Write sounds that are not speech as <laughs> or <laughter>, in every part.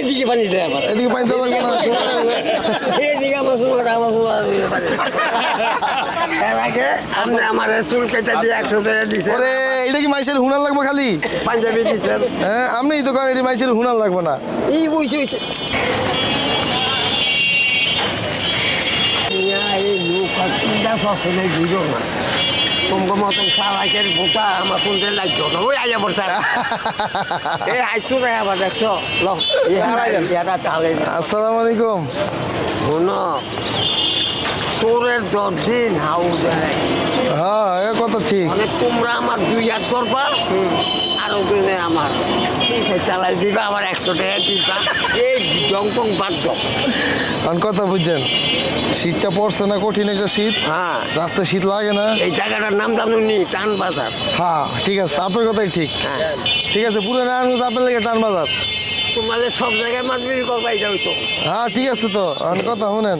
এদিকে পানি দেয় আবার। এদিকে পানি দেওয়া লাগবে এদিকে আমার সুমাটা আমার সুমা এর আগে আপনি আমার চুল কেটে দিয়ে একশো টাকা দিচ্ছেন ওরে এটা কি মাইসের হুনার লাগবে খালি? পাঞ্জাবি দিচ্ছেন হ্যাঁ আপনি তো কারণ এটি মাইসের হুনার লাগবে না। এই বুঝছি এই তিনটা ফসলে বুঝো না। তোমাকে মতন সালাকের বোটা আমার কোনটা লাগছো না ওই আয়া পড়ছে। এই আইসু রে আবার দেখছ? এটা চালে আসসালামু আলাইকুম শোনো তোরের দশ দিন হাউ দেয়। হ্যাঁ এ কথা ঠিক। মানে তোমরা আমার দুই হাত করবা ওখানে আমার। চালাই দিবা আবার একশো টাকা দিবা। এই বাদ দাও কারণ কথা বুঝছেন শীতটা পড়ছে না কঠিন একটা শীত। হ্যাঁ। রাত্রে শীত লাগে না। এই জায়গাটার নাম জানো নি টান বাজার হ্যাঁ ঠিক আছে আপনার কথাই ঠিক। হ্যাঁ। ঠিক আছে পুরো নারায়ণগঞ্জ আপনার লেগে টান বাজার তোমাদের সব জায়গায় মাছ বিক্রি করবাই যাও তো। হ্যাঁ ঠিক আছে তো কথা শুনেন।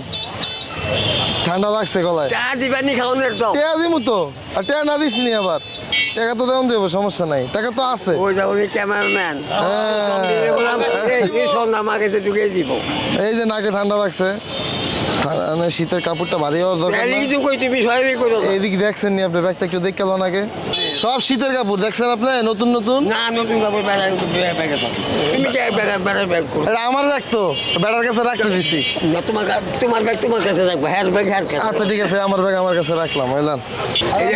ঠান্ডা লাগছে গলায়। চা দিবানি খাওন একদম টেয়া দিমু তো। আর টেয়া না দিস নি আবার। টাকা তো দেন দেব সমস্যা নাই। টাকা তো আছে। ওই যাব ক্যামেরাম্যান। হ্যাঁ। এই সোনা সন্ধ্যা তো ঢুকিয়ে দিব। এই যে নাকে ঠান্ডা লাগছে। শীতের কাপড়টা ভারী হওয়ার দরকার। এইদিকে দেখছেন নি আপনি ব্যাগটা একটু দেখে গেল নাকি সব শীতের কাপড় দেখছেন আপনি? নতুন নতুন? না কাপড় এটা আমার ব্যাগ তো। বেড়ার কাছে রাখতে দিছি। না তোমার তোমার ব্যাগ তোমার কাছে রাখব হ্যার ব্যাগ হ্যার কাছে। আচ্ছা ঠিক আছে আমার ব্যাগ আমার কাছে রাখলাম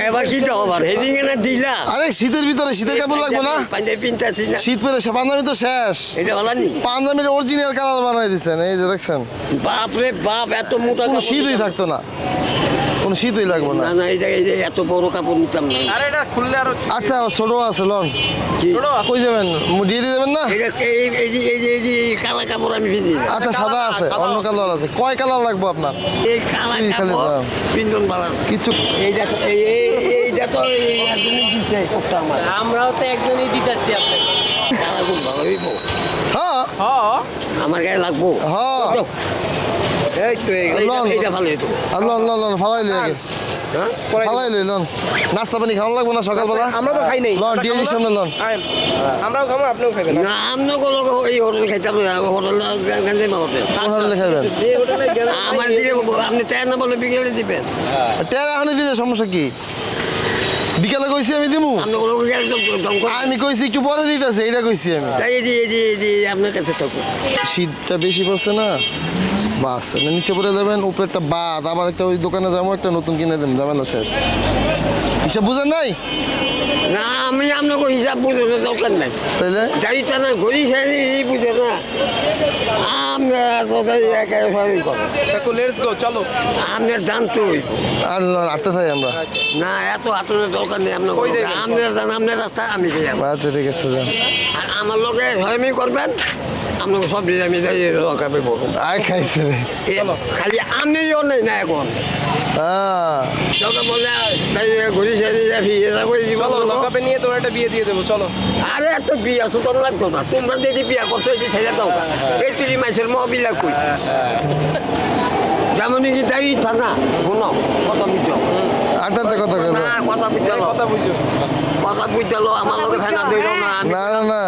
এবার কি আবার? হেদিকে না দিলা? আরে শীতের ভিতরে শীতের কাপড় লাগবে না। পাঞ্জাবি পিনতে না। শীত পেরে পাঞ্জাবি তো শেষ। এটা পাঞ্জাবির অরিজিনাল কালার বানাই দিচ্ছেন এই যে দেখছেন। বাপ রে বাপ এত মোটা কোনো শীতই থাকতো না। কোনো শীতই লাগবে না। না এই যে এত বড় কাপড় নিতাম না। আরে এটা খুললে আরও আচ্ছা ছোট আছে লন। কই যাবেন? মু- দিয়ে দিয়ে দেবেন না? এই এই যে এই যে এই যে এই কালা কাপড় আমি পিনি আচ্ছা সাদা আছে অন্য কালার আছে। কয় কালার লাগবে আপনার? এই কালা কাপড় পিন্দন বালা কিছু এইটা এই এই- এইটা তো এই একজনই দিচ্ছে কোপটা আমার। আমরাও তো একজনই দিতেছি আপনাকে। কালা খুব ভালো হইব। হ্যাঁ। হ্যাঁ। আমার গায়ে লাগবো। হ্যাঁ। এই তো এইটা- ভালো হইতো আর লন লন লন ফালাই লই হ্যাঁ ফালাই লই লন। নাস্তা পানি খাওয়ান লাগবে না সকালবেলা? আমরা তো খাই নাই। লন ডিএজি সামনে লন। আমরাও খাব আপনিও খাবেন না আমরা কোনো এই হোটেল খাইতাম না। হোটেল গান্ধী মামাতে কোন হোটেলে খাইবেন? এই হোটেলে গেলে আমার দিকে আপনি টাইম না বলে বিকেলে দিবেন। টের এখনই দিলে সমস্যা কি? বিকালে কইছি আমি দিমু। আমি কইছি একটু পরে দিতেছে এটা কইছি আমি। আপনার কাছে শীতটা বেশি পড়ছে না? বাস নিচে পড়ে দেবেন উপরেরটা বাদ আবার একটা ওই দোকানে যাব একটা নতুন কিনে দেবেন ঝামেলা শেষ। হিসাব বুঝেন নাই? না আমি আপনাকে হিসাব বুঝানোর দরকার নাই। তাইলে? গাড়িটা না ঘড়ি সারি এই বুঝে না। আপনার জানতে হইব। আর আটতে থাই আমরা। না এত দরকার নেই আপনার? আপনার জান আপনার রাস্তা আমি আচ্ছা ঠিক আছে যান। আমার লোকে হয়মি করবেন? আপনাকে সব যাই লকাবে বলুন আয় খাইছে খালি আমিও নেই না এখন হ্যাঁ তাই তোমার একটা বিয়ে দিয়ে দেবো চলো। আরে এত বিয়া সুতরাং লাগতো না। তোমরা যদি বিয়া করছ এটি ছেড়ে দাও। এই তিরি মাসের মহবিলা কই? যেমন কি তাই থানা শোনো কথা বুঝছ আটটাতে কথা কেন না কথা বুঝছ কথা বুঝো। কথা আমার ফেনা না না না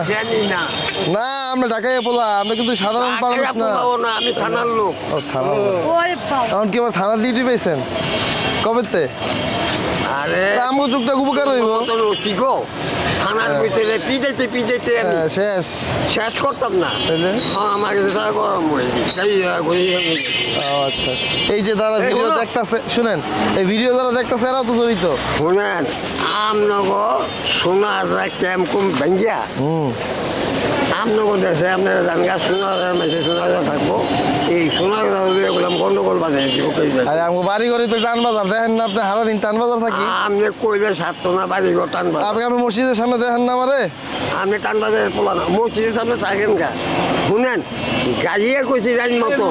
না। না আমরা ঢাকায় পোলা আমরা কিন্তু সাধারণ মানুষ না। আমি থানার লোক। ও থানা এখন কি আবার থানার ডিউটি পেয়েছেন কবেতে? আরে আমগো টুকটাক উপকার হইব। রসি গো? থানার ভিতরে পিটাইতে পিটাইতে আমি হ্যাঁ, শেষ। শেষ করতাম না। হ্যাঁ, আমার কাছে তারা গরম হয়ে আচ্ছা আচ্ছা। এই যে এই ভিডিও দেখতাছে শুনেন এই ভিডিও যারা দেখতাছে এরাও তো জড়িত। শুনেন আমনগো সোনা যায় ক্যাম্প কুম ভেঙ্গিয়া হুম আমনগো দেশে আপনারা জানগা সোনা মেসে সোনা থাকব। এই সোনা এগুলো গন্ডগোল বাজাই দিব আরে আমগো বাড়ি ঘরে তো টান বাজার দেখেন না আপনি সারা দিন টান বাজার থাকি? আপনি কইলে সারত না বাড়ি ঘর টান বাজার। আপনি আমি মসজিদের সামনে দেখেন না আমারে? আপনি টান বাজারে পোলা না মসজিদের সামনে থাকেন গা। শুনেন গাড়িয়ে কইছি রাইন মতন।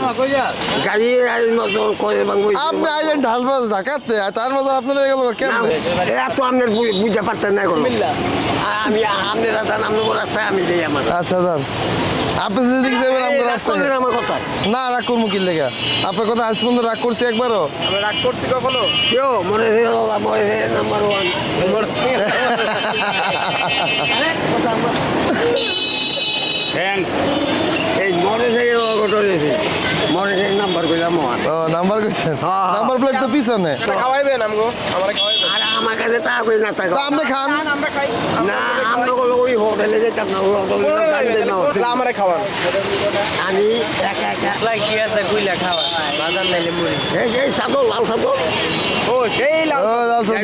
গাড়িয়ে রাইন মতন করে বাংবো আপনি আইলেন ঢাল বাজার ঢাকাতে আর টান বাজার আপনার গেল কেমন? এত আপনার বুঝতে পারতেন না এখন। আমি আপনারা রাস্তায় আমি যাই আমার। আচ্ছা আপনি যেদিকে যাবেন আমাকে রাগ করলেন আমার কথা। না রাগ করব কি লেগা? আপনার কথা আজ পর্যন্ত রাগ করছি একবারও। আমরা রাগ করছি কখনো? কেউ মনে হয়ে নাম্বার ওয়ান থ্যাংক এই মনে অটো দিয়েছি নাম্বার করলাম ও নাম্বার কইছেন? হ্যাঁ। নাম্বার প্লেট তো পিছনে। খাওয়াইবেন আমগো? আমার খাওয়াইবেন। আমার কাছে তা কই না থাকো। আপনি খান। না আমরা কোনো ওই হোটেলে যেতাম না ওই হোটেলে গাড়ি দিতাম না। আমারে খাওয়ান। আমি একা একা লাই কি আছে? কুইলা খাওয়া। বাজার নাইলে মুড়ি এই লাল সাদল ও সেই লাল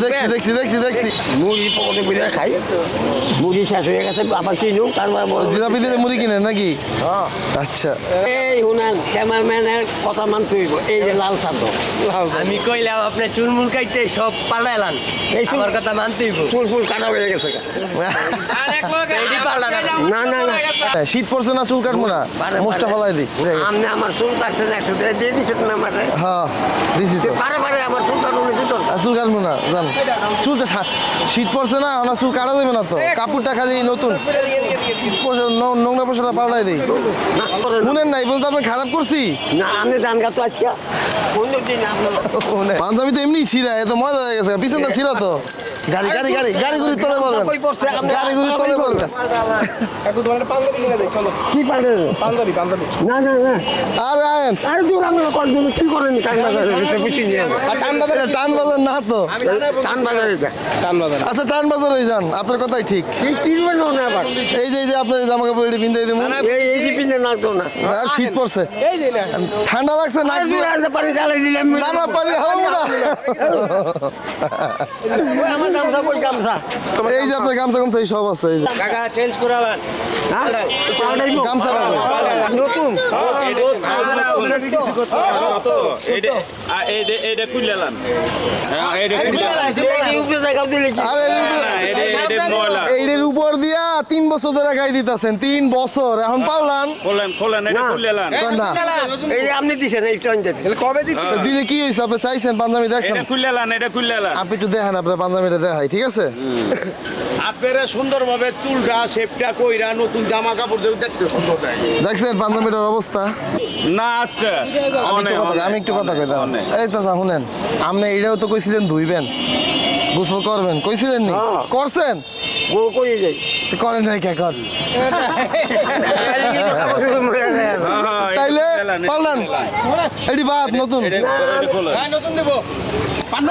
দেখছি দেখছি দেখছি দেখছি। মুড়ি পকেটে বুঝে খাই। মুড়ি শেষ হয়ে গেছে আবার কিনুম তারপর জিলাপি দিয়ে মুড়ি কিনেন নাকি? হ্যাঁ। আচ্ছা। এই শুনান ক্যামেরাম্যানের কথা মানতে হইব এই যে লাল আমি কইলাম আপনি চুলমুল কাইতে সব পালাইলান। এই আমার কথা মানতে হইব ফুল ফুল কাটা হয়ে গেছে। না না না। শীত পড়ছে না চুল কাটবো না। পারে। ফলাই উড়ে আপনি আমার চুল কাটছেন একশো দিয়ে দিচ্ছেন না আমার? হ্যাঁ দিছি তো। পারে পারে আমার চুল কাটুন দিত আর চুল কাটবো না জান। চুলটা শীত পড়ছে না আমার চুল কাটা দেবে না তো। কাপড়টা খালি নতুন। নোংরা পোশাকটা পাল্টাই দিই। না না। শুনেন নাই বলতে আপনি খারাপ করছি? না আমি ধান গাছ তো আজকে। পাঞ্জাবি তো এমনি ছিঁড়া এত মজা হয়ে গেছে। পিছনটা ছিল তো। গাড়ি গাড়ি গাড়ি গাড়ি গুড়ির তলে বলবেন। কই পড়ছে? আপনি- গাড়ি তলে বলবেন। একটু তোমার পাঞ্জাবি কিনে দেই চলো। কি পাঞ্জাবি? পাঞ্জাবি না না না। আরে আয়েন। আরে দূর আমরা কন্টিনিউ কি করেন? টান বাজারে বুঝি নিয়ে টান বাজার টান বাজার না তো। টান বাজারে টান বাজার। আচ্ছা টান বাজার হয়ে যান। আপনার কথাই ঠিক। কি কিনবেন না আবার? এই যে এই যে আপনার জামা কাপড় এটি পিন্দাই দেবো। এই এই যে না তো না। আর শীত পড়ছে। এই যে ঠান্ডা লাগছে নাক দিয়ে- পানি জ্বালাই দিলাম। না না পানি হারাবো না। আমার গামছা কই গামছা এই যে আপনার গামছা গামছা সব আছে এই যে। হ্যাঁ? পাল্টাইবো। গামছা নতুন? এইটার উপর দিয়া তিন বছর ধরে খাই দিতেছেন তিন বছর। এখন পাওলান দিলে কি হয়েছে? আপনি চাইছেন পাঞ্জাবি দেখছেন? আপনি একটু দেখেন আপনার পাঞ্জাবিটা দেখাই ঠিক আছে? আপনারা সুন্দরভাবে চুলটা শেপটা কইরা নতুন জামা কাপড় দেখতে সুন্দর দেখছেন পাঞ্জাবিটার অবস্থা? না আমি একটু কথা আমি একটু কথা কই দাও এই চাচা শুনেন আপনি এটাও তো কইছিলেন ধুইবেন। গোসল করবেন কইছিলেন নি? হ্যাঁ। করছেন? কই যাই। করেন নাই কে কর। তাইলে এটি বাদ নতুন। নতুন দেবো। পান্ন।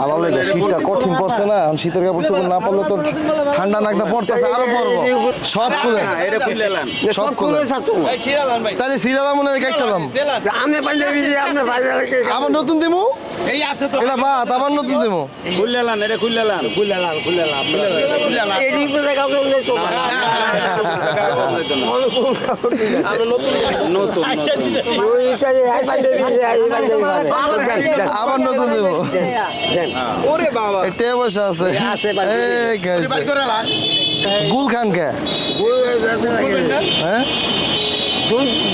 ভালো লাগে শীতটা কঠিন পড়ছে না। এখন শীতের কাপড় চোপড় না পড়লে তো ঠান্ডা নাকটা পড়তেছে আরও পড়ব সব সব খুলে। তাহলে সিরিয়াল মনে হয় একটা দাম আবার নতুন দিমু? এই আছে তো এটা বাদ আবার নতুন দিমু খুললাম এটা এই তো আমরা নতুন নতুন আবার নতুন ওরে বাবা বসে আছে আছে এই গাইছে। বাড়ি করে লাগ গুল খান কে হ্যাঁ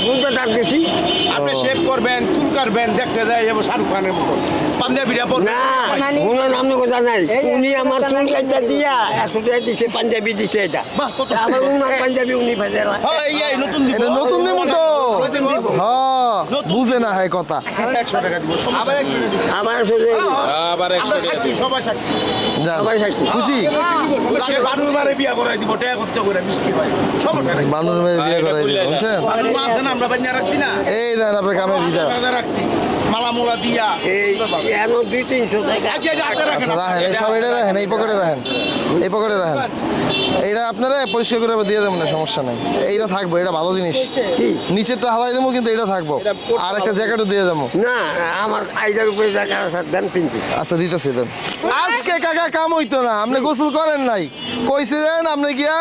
দুধটা ডাক দিছি আপনি শেভ করবেন চুল কাটবেন দেখতে যায় যাব শাহরুখ খানের মতো উনার নামে কথা নাই। উনি আমার চুল কাটা দিয়া একশো টাকা দিছে পাঞ্জাবি দিছে এটা। আমার উনার পাঞ্জাবি উনি ভাজে হ্যাঁ। এই এই নতুন দিব। এটা নতুন দিমু তো। হ্যাঁ বুঝে না হয় কথা। আবার আবার। সবাই সাক্ষী। সবাই সাক্ষী। খুশি? বানুর বারে বিয়া করাই দিব টাকা খরচ করে মিষ্টি হয়। সমস্যা নেই। বানুর মেয়ে বিয়ে করাই দিল বুঝছেন বানুর মা আছে না আমরা বানিয়ে রাখছি না। এই দেন আপনার কামে ভিজা। রাখছি। মালা মোলা দিয়া। এই এন দুই তিনশো এটা রাখেন। আচ্ছা এই সব এটা রাখেন এই পকেটে রাখেন এই পকেটে রাখেন। এইটা আপনারা পরিষ্কার করে দিয়ে দেবো না সমস্যা নেই। এইটা থাকব এটা ভালো জিনিস। কি? নিচেরটা হালাই দেবো কিন্তু এটা থাকব আর একটা জ্যাকেটও দিয়ে দেবো। না আমার আইডার উপরে টাকা দেন পিনছি আচ্ছা দিতেছি দেন। আজকে কাকা কাম হইতো না আপনি গোসল করেন নাই। কইছিলেন আপনি গিয়া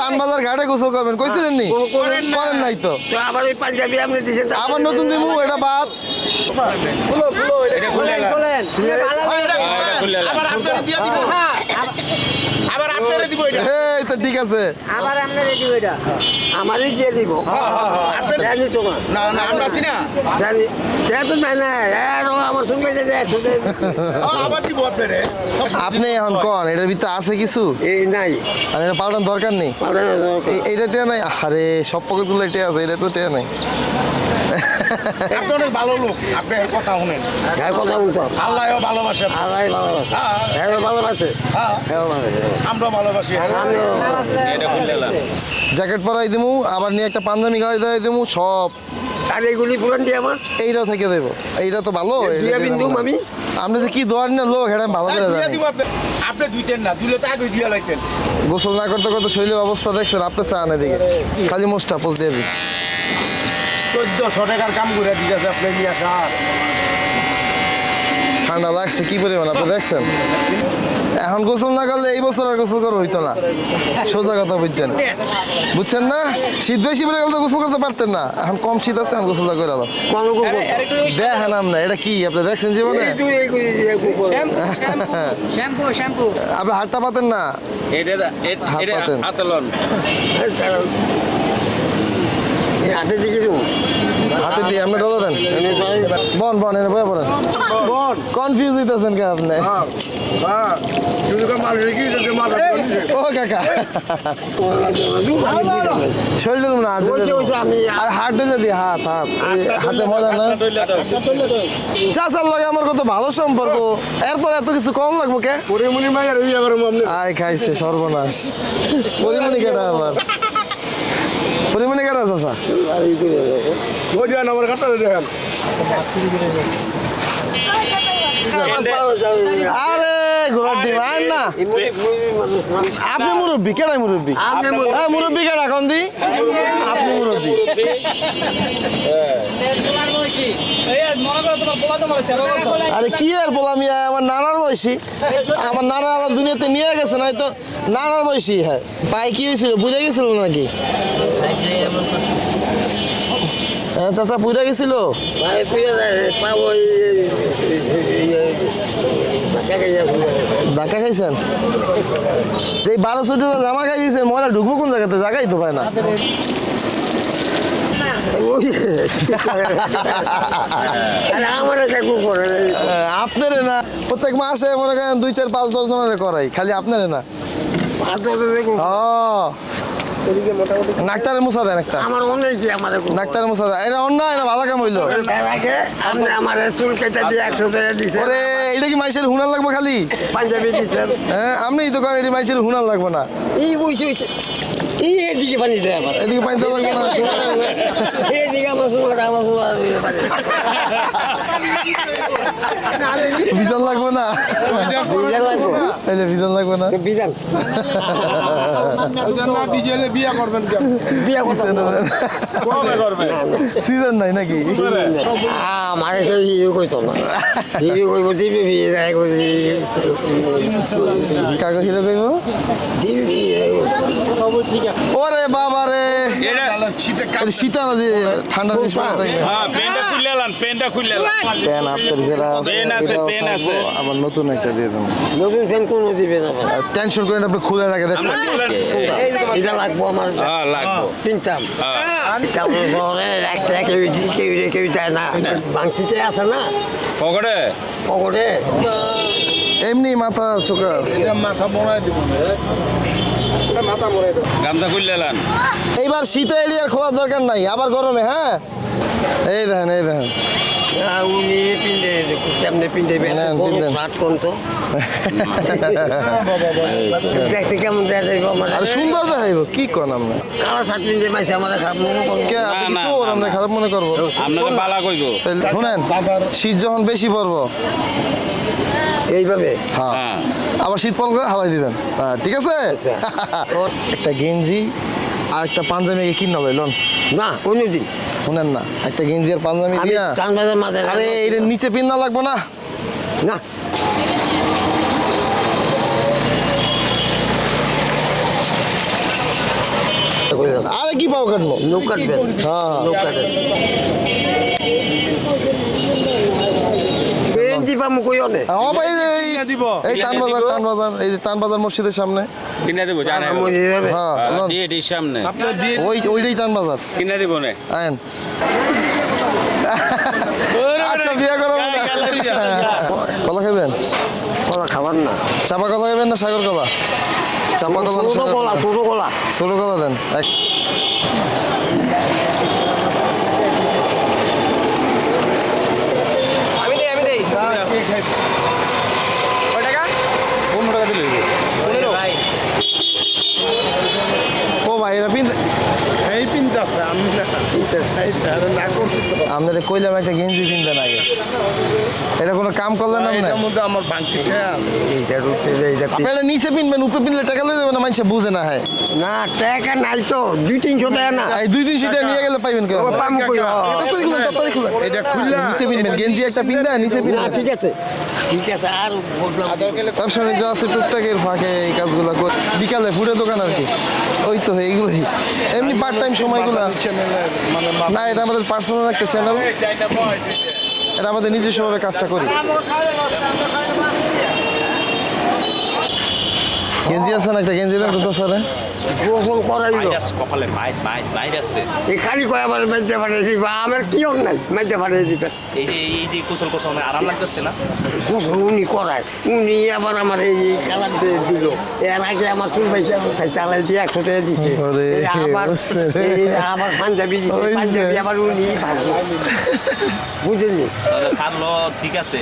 টানবাজার ঘাটে গোসল করবেন। কইছিলেন নি? করেন না। করেন নাই তো। আবার ওই পাঞ্জাবি আপনি দিছেন আবার নতুন দিমু এটা বাদ। খুলো খুলো এটা খুললাম আবার আপনারা দিয়া দিব। হ্যাঁ আবার আপনারা দিব এটা। ঠিক আছে। আবার আপনার রেডি ওইটা আমারই দিয়ে দিব। জানি তো না না আমরা আছি না। জানি। সে তো নাই না আরও আমার সঙ্গে যে। হ্যাঁ, <laughs> আবার দিব আপনারে। আপনি এখন কন এটার ভিতরে আছে কিছু? এই নাই। আর এটা পাল্টান দরকার নেই। এইটা টেয়া নাই। আরে সব পকেটগুলো টেয়া আছে এটা তো টেয়া নাই। আপনি অনেক ভালো লোক আপনি এর কথা শুনেন। হ্যাঁ কথা বলতো আল্লাহও ভালোবাসে। আল্লাহ ভালোবাসে। হ্যাঁ। হ্যাঁ ভালোবাসে। হ্যাঁ। হ্যাঁ ভালোবাসে। আমরাও ভালোবাসি জ্যাকেট পরাই দিমু আবার নিয়ে একটা পাঞ্জাবি গায়ে দিয়ে দিমু সব। আর এইগুলি পুরান দিয়ে আমার? এইটাও থেকে দেবো। এইটা তো ভালো। মামি? আপনি যে কি দোয়ার না লোক এটা ভালো করে দিয়ে জানি আপনি। দুইতেন না দুইলে তো আগে দিয়ে লাইতেন। গোসল না করতে করতে শরীরের অবস্থা দেখছেন আপনি চান এদিকে। খালি মোস্টা পোস্ট দিয়ে দিই চোদ্দশো টাকার কাম করে দিতেছে আপনি নিয়ে সার ঠান্ডা লাগছে কি পরিমাণ? আপনি দেখছেন? এখন গোসল না করলে এই বছর আর গোসল করা হইতো না। সোজা কথা বুঝছেন বুঝছেন না? শীত বেশি পড়ে গেলে তো গোসল করতে পারতেন না। এখন কম শীত আছে এখন গোসলটা করে কোনো দেখেন না এটা কি? আপনি দেখছেন জীবনে? শ্যাম্পু শ্যাম্পু আপনি হাতটা পাতেন না? এটা হাত পাতেন। হাতে দেবো হাতে দিয়ে আপনি ডলা দেন? বন বন এনে বয়ে পড়েন। কনফিউজ হইতেছেন কে আপনি? ও কাকা। শরীর না। বলছে আমি আর হাত দি হাত হাত। মজা না? চাচার লগে আমার কত ভালো সম্পর্ক। এরপর এত কিছু কম লাগবো কে? পরিমণি মাইয়ার বিয়ে করব আয় খাইছে সর্বনাশ। পরিমণি কেটা আবার? কেটা চাচা আমার আরে ঘোড়ার ডিম আয় না আপনি মুরব্বী কেডাই মুরব্বী। হ্যাঁ মুরব্বী কেডা এখন দি আপনি মুরব্বী আরে কি আর বললাম ইয়া, আমার নানার বয়সী আমার নানা আমার দুনিয়াতে নিয়ে গেছে নাই তো নানার বয়সী হ্যাঁ পায়ে কি হয়েছিল বুঝে গেছিল নাকি হ্যাঁ চাচা পুড়ে গেছিল পাবো ধাক্কা খাইছেন? যে বারো চোদ্দ জামা খাই দিয়েছেন ময়লা ঢুকবো কোন জায়গাতে? জায়গাই তো পায় না। আমার আপনারে না। প্রত্যেক মাসে মনে করেন দুই চার পাঁচ দশ জনের করাই খালি আপনারে না। ও নাকটারে মুছা দেন একটা আমার অনেক কি আমার নাকটারে মুছা দেন এটা অন্যায় না ভালো কাম হইল। আগে আপনি আমার চুল কেটে দিয়ে একশো টাকা দিচ্ছেন ওরে এটা কি মাইসের হুনার লাগবে খালি? পাঞ্জাবি হ্যাঁ আপনি এই দোকান এটি মাইসের হুনার লাগবে না। এই বুঝছি এই এদিকে পানি দেয় এদিকে পাইতে লাগবে না। এইদিকে আমার সময় আমার সময় <laughs> বিজন লাগবে না? বিজান লাগবো। তাইলে বিজন লাগবে না? বিজান না বিজেলে বিয়ে করবেন কেন? বিয়া করতে কবে করবে? সিজন নাই নাকি? আমার ইয়ে না। ইয়ে করব দিবি বিয়ে দেয় কাগজ হিরো কইব? দিবি ওরে বাবা রে এটা শীতে ঠান্ডা জিনিস থাকবে। হ্যাঁ পেনটা পেনটা খুললে পেন আপনার যেটা আছে পেন আছে, পেন আছে। আবার নতুন একটা দিয়ে দেবো। নতুন ফ্যান কোনো দিবে না টেনশন করেন আপনি খুলে রাখে খুললেন এটা লাগবো আমার। হ্যাঁ লাগবো। কিনতাম। হ্যাঁ। কেমন শহরে একটা কেউ দি- কেউ রে- কেউ দেয় না। বাংতিতে আছে না? পকেটে? পকেটে? এমনি মাথা চোখা আছে। মাথা মরাই দিব গামছা খুললে এইবার শীতে এলিয়ার খোলার দরকার নাই আবার গরমে হ্যাঁ? এই দেখেন এই দেখেন। আহ, উনি পিন্ডে কেমনে পিন্ডে নেন, কোন তো? দেখতে কেমন দেখা যাইব আমার সুন্দর দেখাইব কি কন আমরা কালা শার্ট পিন্ডে মাইছে আমার খারাপ মনে করব। কে আপনি না, কি না, চোর আমরা খারাপ মনে করব। আপনাদের বালা কইব। তাইলে শুনেন শীত যখন বেশি পড়ব। এইভাবে? হ্যাঁ। হ্যাঁ। আবার শীত করে হালাই দিবেন। হ্যাঁ ঠিক আছে? একটা গেঞ্জি আর একটা পাঞ্জাবি কিনে হবে লোন। না অন্যদিন শুনেন না একটা গেঞ্জি আর পাঞ্জাবি দিয়া। কান মাঝে আরে এটা নিচে পিন্না লাগবো না। না। আরে কি পাও কাটবো নৌক কাটবেন হ্যাঁ। নৌক কাটবেন গেঞ্জি পামু কই অনে? ও ভাই এই দিব। এই টান বাজার এই যে টান বাজার মসজিদের সামনে। কিনে দেবো জানে হ্যাঁ ডিএটির সামনে। আপনার ওই ওইটাই টান বাজার কিনে দেবো না। আচ্ছা বিয়ে করো কলা খাবেন কলা খাবার না। চাপা কলা খাবেন না সাগর কলা? চাপা কলা ছোট কলা। ছোট কলা। ছোট কলা দেন এক কয় টাকা পনেরো টাকা দিলে হইবে। পনেরো ও ভাই এটা পিন এই পিনতে আছে আমি না না করছি তো আপনাদের কইলাম একটা গেঞ্জি কিনতে না এটা কোনো কাম করলেন না এটার মধ্যে আমার খেয়ে আছে এইটার উপরে এইটা আপনি এটা নিচে পিনবেন উপরে পিনলে টাকা লয়ে যাবেন না মানুষে বুঝে না হয়। না টাকা নাই তো দুই তিনশো টাকা না। এই দুই তিনশো টাকা নিয়ে গেলে পাইবেন কেউ ও পামু কই তাড়াতাড়ি খুলেন, তাড়াতাড়ি এটা খুললে নিচে পিনবেন গেঞ্জি একটা পিন দেয় নিচে না পিনবেন ঠিক আছে। ঠিক আছে আর ব্যবসা বাণিজ্য আছে টুকটাকের ফাঁকে এই কাজগুলো করে বিকালে ফুটে দোকান আর কি। ওই তো এইগুলোই। এমনি পার্ট টাইম সময়গুলো মানে না এটা আমাদের পার্সোনাল একটা চ্যানেল এটা আমাদের নিজস্বভাবে কাজটা করি। গেঞ্জি আছে না একটা? গেঞ্জি দেন কোথা স্যার করাইল। ভাইরাস কপালে ভাই ভাই ভাইরাসে এখানে কয় আবার মাইতে পাঠিয়েছি বা আমার কি নাই মাইতে পাঠিয়ে দিবে এই যে এই যে অনেক আরাম লাগতেছে না? গোসল উনি করায়। উনি আবার আমার এই কালার দিয়ে দিল। এর আগে আমার চুল পয়সা চালাই দিয়ে একশো টাকা দিচ্ছে আবার আবার পাঞ্জাবি দিচ্ছে পাঞ্জাবি আবার উনি ভালো। বুঝেনি তাহলে খারলো ঠিক আছে।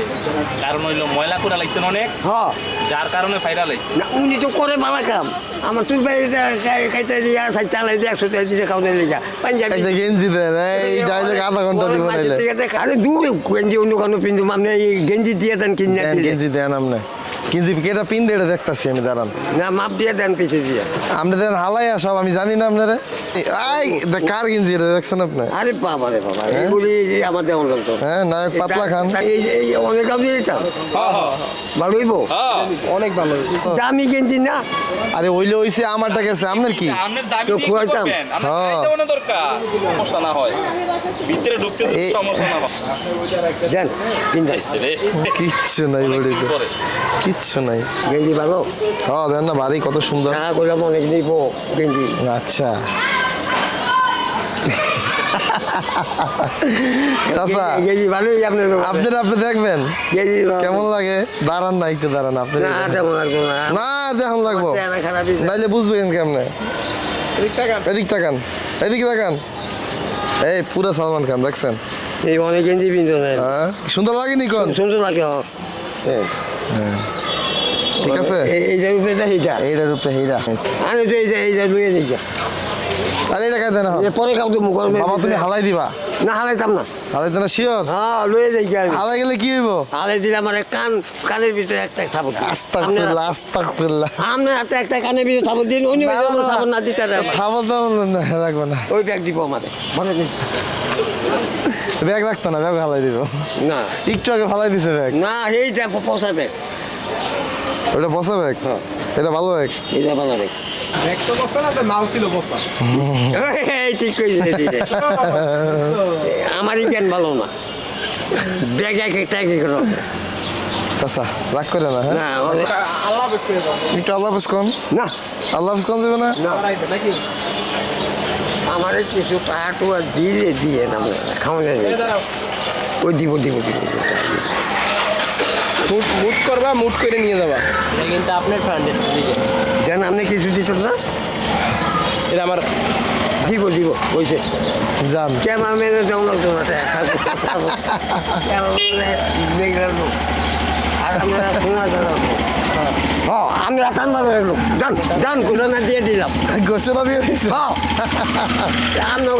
কারণ হইল ময়লা করে লাগছেন অনেক? হ্যাঁ যার কারণে ফাইরা লাগছে। না উনি তো করে ভালো কাম আমার চুল পয়সা খাইতে দিয়ে চালাই দিয়ে একশো টাকা দিচ্ছে খাওয়া লেগা পাঞ্জাবি। একটা গেঞ্জি দেন এই ডাইরেক্ট আধা ঘণ্টা দিব নাইলে আরে দূর গেঞ্জি অন্য কোনো পিন্ধু আপনি এই গেঞ্জি দিয়ে দেন কিনে গেঞ্জি দেন আপনি গেঞ্জি কেটা পিন এটা দেখতাছি আমি দাঁড়ান। না মাপ দিয়ে দেন পিছিয়ে দিয়ে। আপনি দেন হালাইয়া সব আমি জানি না আপনারা। আই দে- কার গেঞ্জি এটা দেখছেন আপনি? আরে বাবা রে বাবা এইগুলি আমার লাগতো হ্যাঁ নায়ক পাতলা খান। এই এই অনেক দাম দিয়েছাম ভালো হইব? অনেক ভালো দামি গেঞ্জি না? আরে ওইলে ওইছে আমারটা গেছে। আপনার কি? আপনার দামি তো দিয়ে খুয়াইতাম। হ্যাঁ। মনে দরকার। সমস্যা না হয়। ভিতরে ঢুকতে সমস্যা না হয়। দেন কিচ্ছু নাই ভিতরে। কিচ্ছু নাই। গেঞ্জি ভালো? হ্যাঁ দেন না বাড়ি কত সুন্দর। করলাম অনেক গেঞ্জি। আচ্ছা। চাচা আপনি দেখবেন। কেমন লাগে? দাঁড়ান না একটু দাঁড়ান আপনি না তেমন লাগবো না। না দেখুন লাগবো। নাইলে বুঝবেন কেমনে। এদিক তাকান। এদিকে তাকান এই পুরা সালমান খান দেখছেন? এই অনেক গেঞ্জি পিনতে হ্যাঁ। সুন্দর লাগেনি কোন? সুন্দর লাগে। ঠিক আছে? এই- যে উপরে এইটা এইটার উপরে হীরা তো এই যে এই যে লুয়ে দিই আরে এটা খাইতে না। যে পরে কাউ তো মুখ বাবা তুমি হালাই দিবা? না হালাইতাম না। হালাইতে না শিওর? হ্যাঁ লুয়ে যাই হালাই গেলে কি হইব? হালাই দিলে আমার কান কানের ভিতরে একটা ফিরলা আস্তাক হাতে একটা কানের ভিতরে থাপড় দিন অন্য না, না, না। দিতে পারে। খাবার না রাখব না। ওই ব্যাগ দিব আমাদের মনে নেই ব্যাগ রাখতো না ব্যাগ হালাই দিব। না। একটু আগে ফালাই দিছে ব্যাগ। না এইটা পচা ব্যাগ। ওটা বসা ব্যাগ? এটা ভালো ব্যাগ। এইটা ভালো ব্যাগ। ব্যাগ তো বসা না নাও ছিল বসা <laughs> এই ঠিক কইছে আমারই জ্ঞান ভালো না। ব্যাগ এক একটা এক এক রকম। চাচা রাগ করে না হ্যাঁ? একটু আল্লাহ হাফেজ কন। না। আল্লাহ হাফেজ কন যাবে না। আমার কিছু পাটু আর দিলে দিয়ে না খাওয়া যায় এই দাঁড়াও। ওই দিব দিব দিব দিব। মুট মুট করবা মুট করে নিয়ে যাবা। কিন্তু আপনার ফ্রেন্ডের দেন আপনি কিছু দিত না? এটা আমার দিব দিব যান <laughs> আর আমরা দিলাম হ্যাঁ আমরা কান বাজারের লোক। যান যান ঘোষণা দিয়ে দিলাম। গোসল হ্যাঁ <laughs> আমরা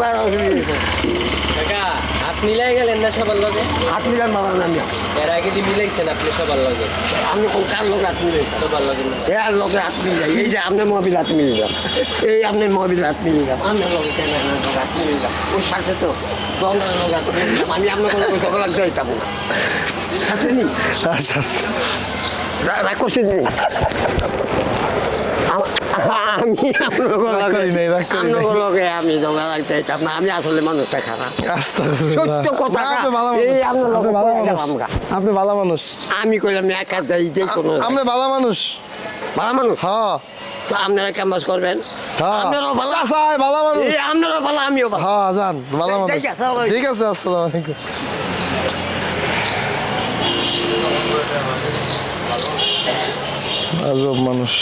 মিলাই গেলেন না সবার লগে? হাত মিলান নাম না। এর আগে যে মিলাইছেন আপনি সবার লগে? আমি কোন কার লোক হাত মিলাই? সবার লগে না। এর লোকে হাত মিলাই। এই যে আপনার মহাবিল হাত মিলিলাম এই আপনার মহাবিল হাত মিলিলাম আপনার লোকে কেন হাত মিলিলাম ওই সাথে তো। হাত মিলিলাম আমি আপনার কোনো সকল লাগতে হইতাম না। আসেনি আচ্ছা আচ্ছা রাগ করছেন? আম- লাগতে না আসলে মানুষটা খারাপ সত্য কথা আপনি ভালো মানুষ। আমি কইলাম একা যাই যে কোনো আপনি ভালো মানুষ। ভালো মানুষ? হ্যাঁ তো আপনারা ক্যাম্পাস করবেন? আপনারাও ভালো? চাচা ভালো মানুষ। আপনারাও ভালো আমিও ভালো। হ্যাঁ যান ভালো মানুষ। ঠিক আছে, ঠিক আছে আসসালামু আলাইকুম। আজব মানুষ।